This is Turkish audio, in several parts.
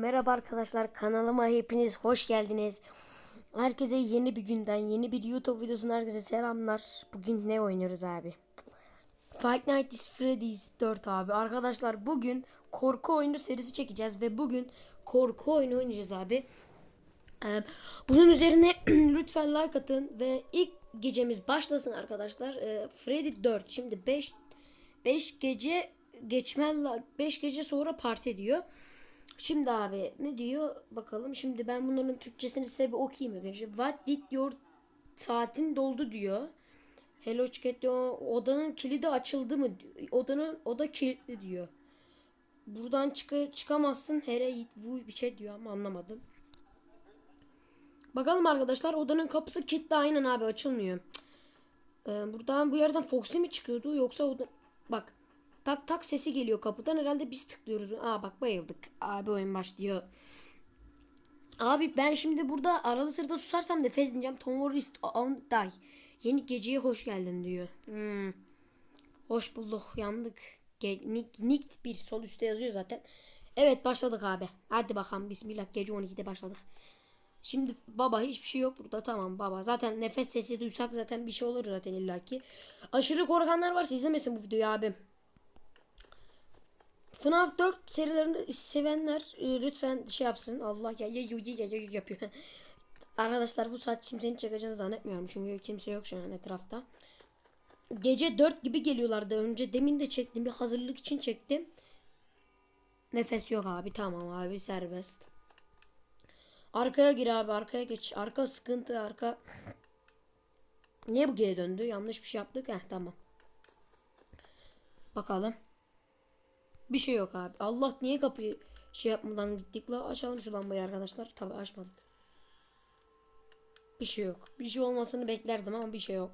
Merhaba arkadaşlar kanalıma hepiniz hoş geldiniz. Herkese yeni bir günden yeni bir YouTube videosundan herkese selamlar. Bugün ne oynuyoruz abi? Fight Night is Freddy's 4 abi. Arkadaşlar bugün korku oyunu serisi çekeceğiz ve bugün korku oyunu oynayacağız abi. Ee, bunun üzerine lütfen like atın ve ilk gecemiz başlasın arkadaşlar. Ee, Freddy 4 şimdi 5 5 gece geçmel 5 gece sonra parti diyor. Şimdi abi ne diyor bakalım. Şimdi ben bunların Türkçesini size bir okuyayım önce. What did your saatin doldu diyor. Hello Cat diyor. Odanın kilidi açıldı mı? diyor. Odanın oda kilitli diyor. Buradan çık çıkamazsın. Here it vu bir şey diyor ama anlamadım. Bakalım arkadaşlar odanın kapısı kilitli aynen abi açılmıyor. Ee, buradan bu yerden Foxy mi çıkıyordu yoksa oda... Bak tak tak sesi geliyor kapıdan herhalde biz tıklıyoruz. Aa bak bayıldık. Abi oyun başlıyor. Abi ben şimdi burada aralı sırada susarsam nefes dinleyeceğim. Tomorrow is on die. Yeni geceye hoş geldin diyor. Hmm. Hoş bulduk yandık. Ge- Nick, Nick bir sol üstte yazıyor zaten. Evet başladık abi. Hadi bakalım bismillah gece 12'de başladık. Şimdi baba hiçbir şey yok burada tamam baba. Zaten nefes sesi duysak zaten bir şey olur zaten illaki. Aşırı korkanlar varsa izlemesin bu videoyu abim. FNAF 4 serilerini sevenler e, lütfen şey yapsın. Allah ya ya ya ya ya yapıyor. Arkadaşlar bu saat kimsenin çekeceğini zannetmiyorum. Çünkü kimse yok şu an etrafta. Gece 4 gibi geliyorlardı. Önce demin de çektim. Bir hazırlık için çektim. Nefes yok abi. Tamam abi serbest. Arkaya gir abi. Arkaya geç. Arka sıkıntı. Arka. Niye bu geri döndü? Yanlış bir şey yaptık. Heh tamam. Bakalım. Bir şey yok abi. Allah niye kapıyı şey yapmadan gittik la açalım şu lambayı arkadaşlar. Tabi açmadık. Bir şey yok. Bir şey olmasını beklerdim ama bir şey yok.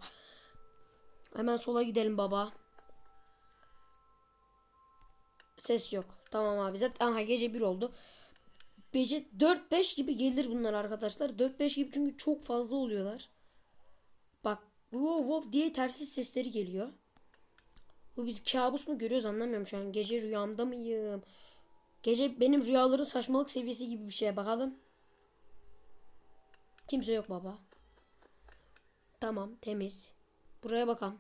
Hemen sola gidelim baba. Ses yok. Tamam abi zaten aha gece bir oldu. Gece 4-5 gibi gelir bunlar arkadaşlar. 4-5 gibi çünkü çok fazla oluyorlar. Bak wow wow diye tersiz sesleri geliyor. Bu biz kabus mu görüyoruz anlamıyorum şu an. Gece rüyamda mıyım? Gece benim rüyaların saçmalık seviyesi gibi bir şeye bakalım. Kimse yok baba. Tamam temiz. Buraya bakalım.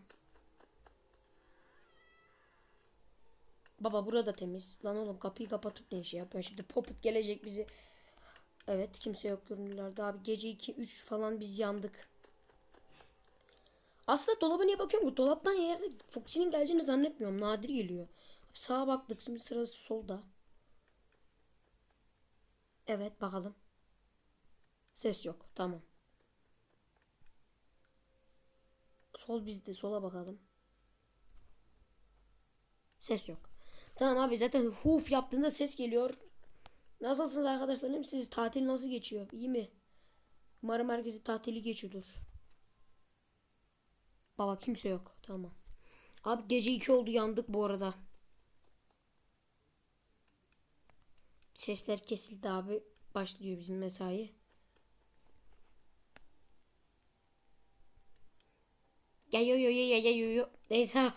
Baba burada temiz. Lan oğlum kapıyı kapatıp ne işi yapıyorsun şimdi? Poput gelecek bizi. Evet kimse yok görünürlerde abi. Gece 2-3 falan biz yandık. Aslında dolaba niye bakıyorum ki? Dolaptan yerde Foxy'nin geleceğini zannetmiyorum. Nadir geliyor. Sağa baktık. Şimdi sırası solda. Evet bakalım. Ses yok. Tamam. Sol bizde. Sola bakalım. Ses yok. Tamam abi zaten huf yaptığında ses geliyor. Nasılsınız arkadaşlarım? Siz tatil nasıl geçiyor? İyi mi? Umarım herkesi tatili geçiyordur. Baba kimse yok. Tamam. Abi gece 2 oldu yandık bu arada. Sesler kesildi abi. Başlıyor bizim mesai. Ya yo yo ya ya yo yo. Neyse.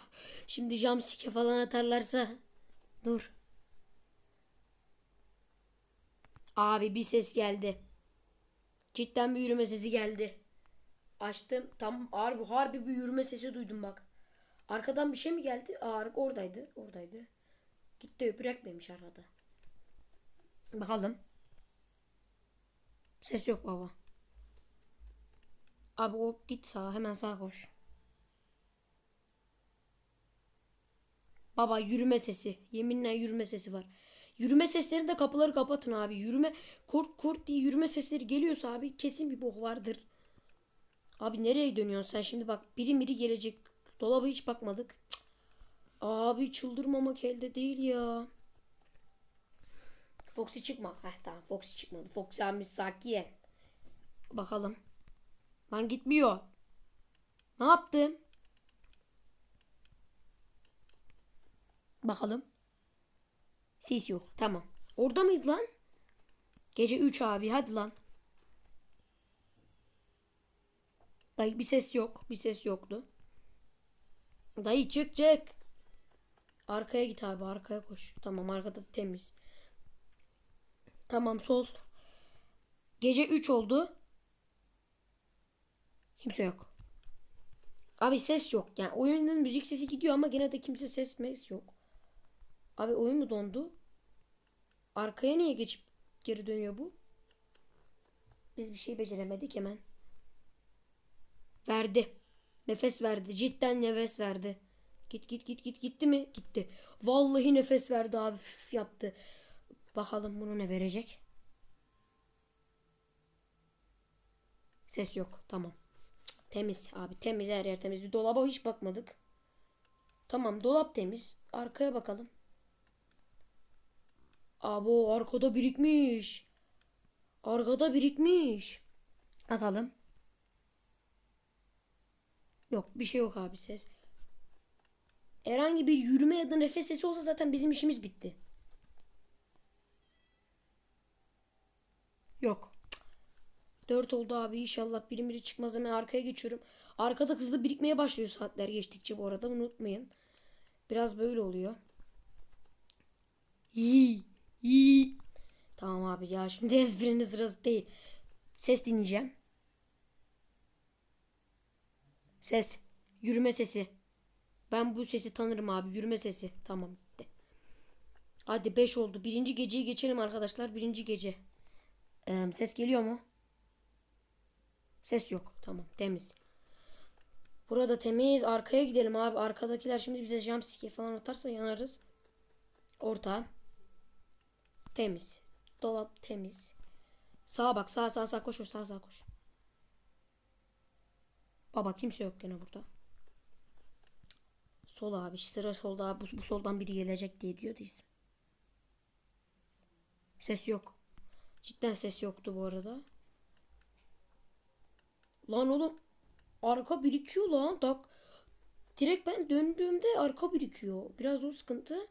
Şimdi jumpscare falan atarlarsa. Dur. Abi bir ses geldi. Cidden bir yürüme sesi geldi. Açtım. Tam harbi harbi bir yürüme sesi duydum bak. Arkadan bir şey mi geldi? Aa oradaydı. Oradaydı. Gitti bırakmamış arada. Bakalım. Ses yok baba. Abi o git sağa hemen sağa koş. Baba yürüme sesi. Yeminle yürüme sesi var. Yürüme seslerinde kapıları kapatın abi. Yürüme kurt kurt diye yürüme sesleri geliyorsa abi kesin bir bok vardır. Abi nereye dönüyorsun sen şimdi bak biri biri gelecek. Dolaba hiç bakmadık. Abi çıldırmamak elde değil ya. Foxy çıkma. Heh tamam Foxy çıkmadı. Foxy abi sakin. Bakalım. Lan gitmiyor. Ne yaptım? Bakalım. Ses yok. Tamam. Orada mıydı lan? Gece 3 abi hadi lan. Dayı bir ses yok. Bir ses yoktu. Dayı çık çık. Arkaya git abi arkaya koş. Tamam arkada temiz. Tamam sol. Gece 3 oldu. Kimse yok. Abi ses yok. Yani oyunun müzik sesi gidiyor ama gene de kimse ses mes yok. Abi oyun mu dondu? Arkaya niye geçip geri dönüyor bu? Biz bir şey beceremedik hemen. Verdi. Nefes verdi. Cidden nefes verdi. Git git git git gitti mi? Gitti. Vallahi nefes verdi abi. Üf, yaptı. Bakalım bunu ne verecek? Ses yok. Tamam. Temiz abi. Temiz her yer temiz. Bir dolaba hiç bakmadık. Tamam dolap temiz. Arkaya bakalım. Abo arkada birikmiş. Arkada birikmiş. Bakalım. Yok bir şey yok abi ses. Herhangi bir yürüme ya da nefes sesi olsa zaten bizim işimiz bitti. Yok. 4 oldu abi inşallah birim biri çıkmaz hemen arkaya geçiyorum. Arkada hızlı birikmeye başlıyor saatler geçtikçe bu arada unutmayın. Biraz böyle oluyor. İyi, iyi. Tamam abi ya şimdi ezberinin sırası değil. Ses dinleyeceğim. Ses. Yürüme sesi. Ben bu sesi tanırım abi. Yürüme sesi. Tamam gitti. Hadi 5 oldu. Birinci geceyi geçelim arkadaşlar. Birinci gece. Ee, ses geliyor mu? Ses yok. Tamam temiz. Burada temiz. Arkaya gidelim abi. Arkadakiler şimdi bize jumpscare falan atarsa yanarız. Orta. Temiz. Dolap temiz. Sağa bak. Sağa sağa sağa koş. Sağa sağa koş. Baba kimse yok gene burada. Sol abi. Sıra solda. Bu, bu soldan biri gelecek diye diyordu isim. Ses yok. Cidden ses yoktu bu arada. Lan oğlum arka birikiyor lan. Tak. Direkt ben döndüğümde arka birikiyor. Biraz o sıkıntı.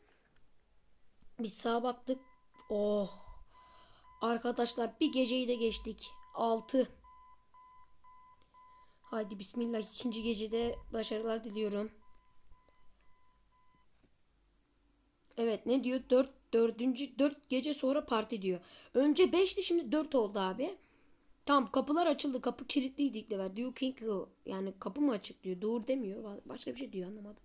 Biz sağa baktık. Oh. Arkadaşlar bir geceyi de geçtik. 6. Haydi bismillah ikinci gecede başarılar diliyorum. Evet ne diyor? 4 dördüncü 4 gece sonra parti diyor. Önce 5'ti şimdi 4 oldu abi. Tamam kapılar açıldı. Kapı kilitliydi ilk defa. Diyor King yani kapı mı açık diyor. Doğru demiyor. Başka bir şey diyor anlamadım.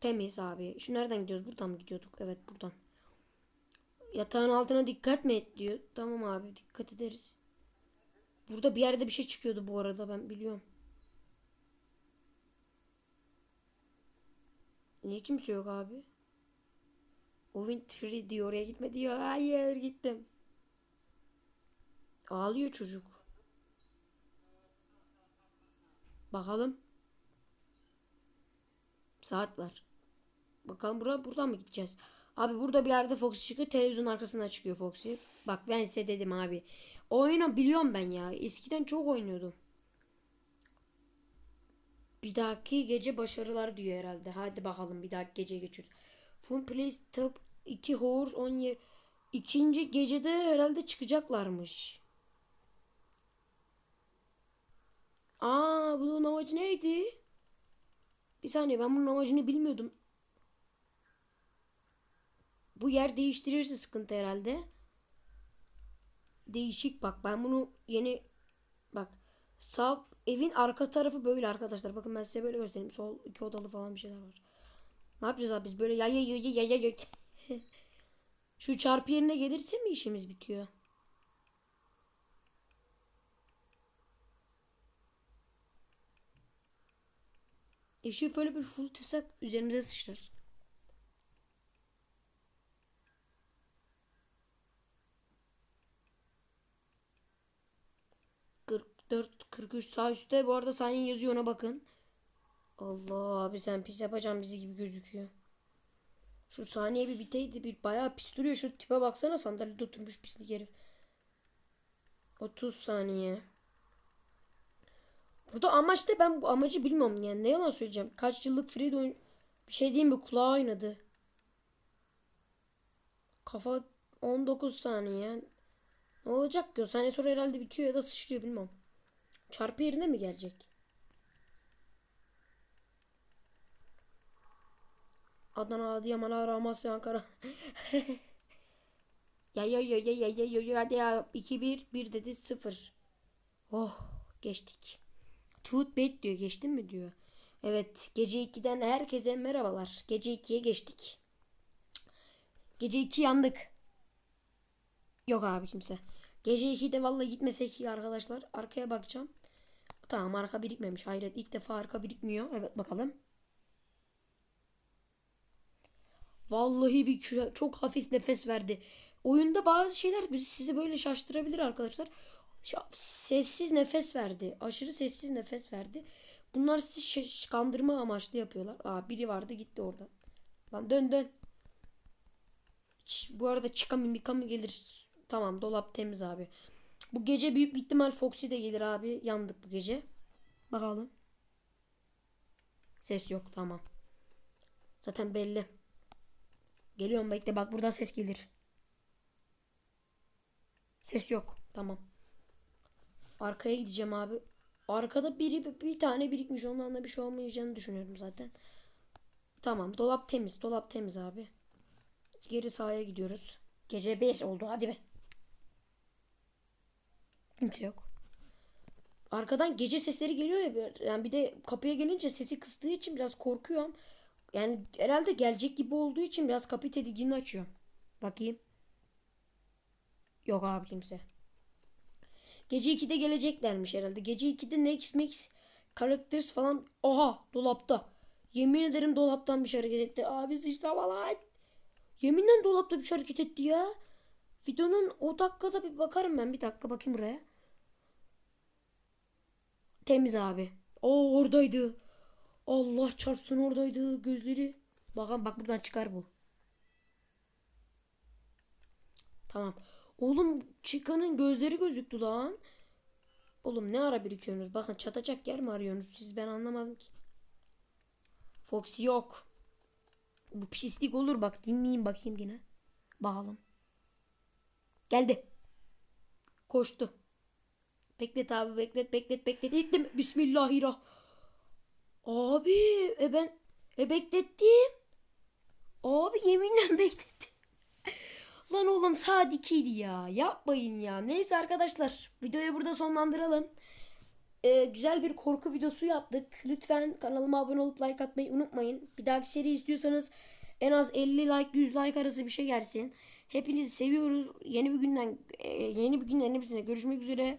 Temiz abi. Şu nereden gidiyoruz? Buradan mı gidiyorduk? Evet buradan. Yatağın altına dikkat mi et diyor. Tamam abi dikkat ederiz. Burada bir yerde bir şey çıkıyordu bu arada ben biliyorum. Niye kimse yok abi? Ovin Tree diyor oraya gitme diyor. Hayır gittim. Ağlıyor çocuk. Bakalım. Saat var. Bakalım buradan, buradan mı gideceğiz? Abi burada bir yerde Foxy çıkıyor. Televizyon arkasına çıkıyor Foxy. Bak ben size dedim abi. Oyunu biliyorum ben ya. Eskiden çok oynuyordum. Bir dahaki gece başarılar diyor herhalde. Hadi bakalım bir dahaki gece geçiyoruz. Fun Place Top 2 Horse 10 yer. İkinci gecede herhalde çıkacaklarmış. Aa bunun amacı neydi? Bir saniye ben bunun amacını bilmiyordum. Bu yer değiştirirse sıkıntı herhalde. Değişik bak ben bunu yeni bak sağ evin arka tarafı böyle arkadaşlar. Bakın ben size böyle göstereyim. Sol iki odalı falan bir şeyler var. Ne yapacağız abi biz böyle ya ya ya ya ya ya Şu çarpı yerine gelirse mi işimiz bitiyor? Eşi böyle bir full tutsak üzerimize sıçrar. Dört, 43 sağ üstte. Bu arada saniye yazıyor ona bakın. Allah abi sen pis yapacağım bizi gibi gözüküyor. Şu saniye bir biteydi. Bir bayağı pis duruyor. Şu tipe baksana sandalyede oturmuş pislik herif. 30 saniye. Burada amaç da ben bu amacı bilmiyorum yani ne yalan söyleyeceğim. Kaç yıllık Fred oyun bir şey diyeyim mi kulağı oynadı. Kafa 19 saniye. Ne olacak ki o saniye sonra herhalde bitiyor ya da sıçrıyor bilmem. Çarpı yerine mi gelecek? Adana, Adıyaman, Amasya, Ankara. ya ya ya ya ya ya ya ya hadi ya 2 1 1 dedi 0. Oh geçtik. Tooth bed diyor geçtin mi diyor. Evet gece 2'den herkese merhabalar. Gece 2'ye geçtik. Gece 2 yandık. Yok abi kimse. Gece 2'de vallahi gitmesek iyi arkadaşlar. Arkaya bakacağım. Tamam arka birikmemiş. Hayret ilk defa arka birikmiyor. Evet bakalım. Vallahi bir çok hafif nefes verdi. Oyunda bazı şeyler bizi sizi böyle şaştırabilir arkadaşlar. Sessiz nefes verdi. Aşırı sessiz nefes verdi. Bunlar sizi kandırma amaçlı yapıyorlar. Aa biri vardı gitti orada. Lan dön dön. Bu arada çıkamı mikamı gelir. Tamam dolap temiz abi. Bu gece büyük ihtimal Foxy de gelir abi. Yandık bu gece. Bakalım. Ses yok tamam. Zaten belli. Geliyorum bekle bak buradan ses gelir. Ses yok. Tamam. Arkaya gideceğim abi. Arkada biri bir tane birikmiş. Ondan da bir şey olmayacağını düşünüyorum zaten. Tamam. Dolap temiz. Dolap temiz abi. Geri sahaya gidiyoruz. Gece 5 oldu. Hadi be. Kimse yok. Arkadan gece sesleri geliyor ya. Yani bir de kapıya gelince sesi kıstığı için biraz korkuyorum. Yani herhalde gelecek gibi olduğu için biraz kapıyı tedirgin açıyor. Bakayım. Yok abi kimse. Gece 2'de geleceklermiş herhalde. Gece 2'de Next Mix Characters falan. Oha dolapta. Yemin ederim dolaptan bir şey hareket etti. Abi sıçrama lan. Yeminle dolapta bir şey hareket etti ya. Videonun o dakikada bir bakarım ben. Bir dakika bakayım buraya. Temiz abi. O oradaydı. Allah çarpsın oradaydı gözleri. Bakalım bak buradan çıkar bu. Tamam. Oğlum çıkanın gözleri gözüktü lan. Oğlum ne ara birikiyorsunuz? Bakın çatacak yer mi arıyorsunuz? Siz ben anlamadım ki. Foxy yok. Bu pislik olur bak dinleyin bakayım yine. Bakalım. Geldi. Koştu. Beklet abi beklet beklet beklet. Gittim. Bismillahirrahmanirrahim. Abi e ben e beklettim. Abi yeminle beklettim. Lan oğlum saat 2'ydi ya. Yapmayın ya. Neyse arkadaşlar videoyu burada sonlandıralım. Ee, güzel bir korku videosu yaptık. Lütfen kanalıma abone olup like atmayı unutmayın. Bir dahaki seri istiyorsanız en az 50 like 100 like arası bir şey gelsin. Hepinizi seviyoruz. Yeni bir günden e, yeni bir günden hepsine görüşmek üzere.